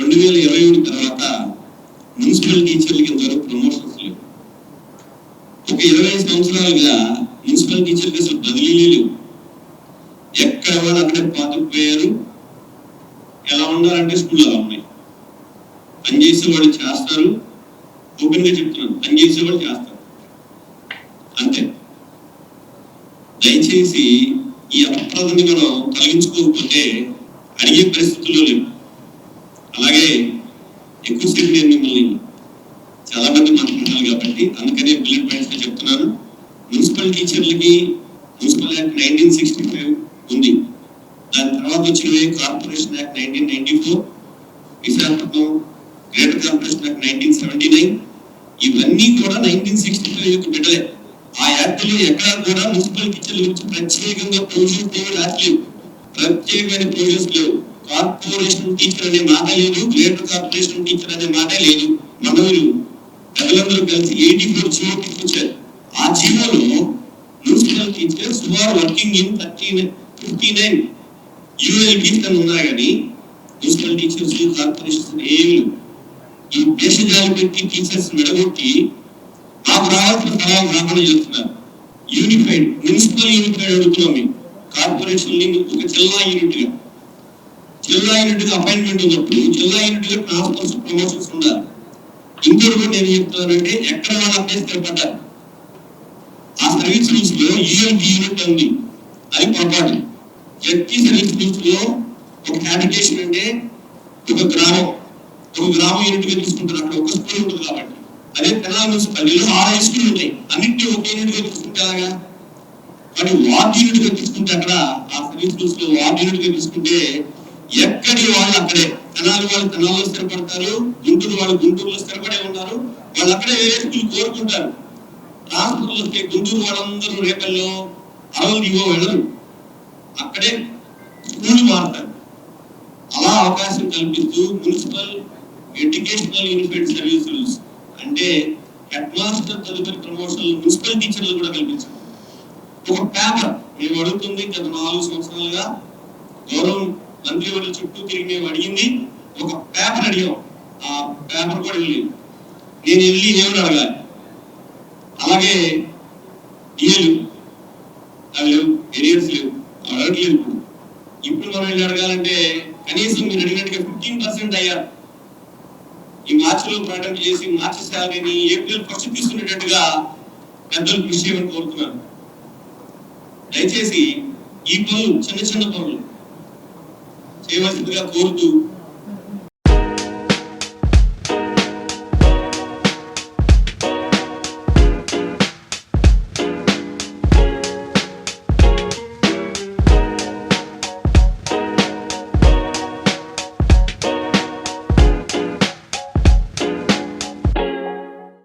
రెండు వేల ఇరవై ఒకటి తర్వాత మున్సిపల్ టీచర్లకి ఇంతవరకు ప్రమోషన్స్ లేవు. ఒక ఇరవై సంవత్సరాలుగా మున్సిపల్ టీచర్కి అసలు బదిలీలే లేవు. ఎక్కడ వాళ్ళు అక్కడే పాతుకుపోయారు ఎలా ఉండాలంటే స్కూల్లో అలా ఉన్నాయి. పనిచేసే వాళ్ళు చేస్తారు ఓపెన్గా చెప్తున్నాను పనిచేసే వాళ్ళు చేస్తారు. అంతే. దయచేసి ఈ అపప్రదని మనం తొలగించుకోకపోతే అడిగే పరిస్థితుల్లో లేవు. అలాగే ఎక్కువసేపు నేను మిమ్మల్ని చాలా మంది మాట్లాడాలి కాబట్టి అందుకనే బుల్లెట్ పాయింట్స్గా చెప్తున్నాను. Municipal టీచర్లకి municipal act nineteen sixty five ఉంది. దాని తర్వాత వచ్చినవి corporation act nineteen ninety four Visakhapatnam greater corporation act nineteen seventy nine ఇవన్నీ కూడా నైన్టీన్ సిక్స్టీ ఫైవ్ యొక్క బిడ్డలే. ఆ యాక్ట్లో ఎక్కడా కూడా మున్సిపల్ టీచర్ల గురించి ప్రత్యేకంగా ప్రొవిజన్స్ లేవు యాక్ట్ లేవు. ప్రత్యేకమైన ప్రొవిజన్స్ లేవు. కార్పొరేషన్ టీచర్ అనే మాట లేదు గ్రేటర్ కార్పొరేషన్ టీచర్ అనే మాట లేదు. మనవులు ప్రజలందరూ కలిసి ఎయిటీ ఫోర్ జీవో తీసుకొచ్చారు ఆ జీవోలో municipal teachers who are working in thirty fifty nine ULBs అని ఉన్నా కానీ మున్సిపల్ టీచర్స్ కార్పొరేషన్స్ ఏమి లేవు. ఈ దేశజాలు పెట్టి టీచర్స్ విడగొట్టి మాకు రావాల్సిన స్థలాలు రాకుండా చేస్తున్నారు. యూనిఫైడ్ మున్సిపల్ యూనిఫైడ్ అడుగుతున్నాం మేము. కార్పొరేషన్ ఒక జిల్లా యూనిట్గా. జిల్లా యూనిట్ అపాయింట్మెంట్ ఉన్నప్పుడు జిల్లా యూనిట్గా ట్రాన్స్ఫర్స్ ప్రమోషన్స్ ఉండాలి. ఇంకోటి నేను చెప్తున్నానంటే ఎక్కడ వాళ్ళు అప్లై స్థిరపడ్డారు ఆ సర్వీస్ రూల్స్లో e యూఎల్బి యూనిట్ ఉంది. అది పొరపాటు. జడ్పీ సర్వీస్ రూల్స్లో ఒక హ్యాబిటేషన్ అంటే ఒక గ్రామం. ఒక గ్రామం యూనిట్గా తీసుకుంటారు? అక్కడ ఒక స్కూల్ ఉంటుంది కాబట్టి. అదే తెలంగాణ మున్సిపాలిటీలో ఆరు హై స్కూల్ ఉంటాయి. అన్నింటినీ ఒక యూనిట్గా తీసుకుంటారా కానీ వార్డ్ యూనిట్గా తీసుకుంటే అక్కడ ఆ సర్వీస్ రూల్స్లో వార్డ్ యూనిట్గా తీసుకుంటే ఎక్కడి వాళ్ళు అక్కడే? తెనాలి వాళ్ళు తెనాల్లో స్థిరపడతారు గుంటూరు వాళ్ళు గుంటూరులో స్థిరపడే ఉన్నారు వాళ్ళు అక్కడే వేరే స్కూల్ కోరుకుంటారు. ట్రాన్స్ఫర్లు వస్తే గుంటూరు వాళ్ళందరూ రేపల్లో అరవలు ఇవో వెళ్ళరు. అక్కడే స్కూల్ మారుతారు. అలా అవకాశం కల్పిస్తూ municipal educational unified service rules అంటే హెడ్ మాస్టర్ తదుపరి ప్రమోషన్ మున్సిపల్ టీచర్లు కూడా కల్పించారు. ఒక పేపర్ మేము అడుగుతుంది గత నాలుగు సంవత్సరాలుగా గౌరవం మంత్రి వాళ్ళ చుట్టూ తిరిగి మేము అడిగింది ఒక పేపర్ అడిగాం. ఆ పేపర్ కూడా వెళ్ళింది నేను వెళ్ళి ఏమని అడగాలి? అలాగే డిఎలు అవి లేవు ఎరియర్స్ లేవు అవి అడగట్లేదు ఇప్పుడు. ఇప్పుడు మనం వెళ్ళి అడగాలంటే కనీసం మీరు అడిగినట్టుగా ఫిఫ్టీన్ పర్సెంట్ అయ్యారు ఈ మార్చిలో ప్రకటన చేసి మార్చి శాలరీని ఏప్రిల్ ఫస్ట్ తీసుకునేటట్టుగా పెద్దలు కృషి చేయమని కోరుతున్నాను. దయచేసి ఈ పనులు చిన్న చిన్న పనులు. eu assino de acordo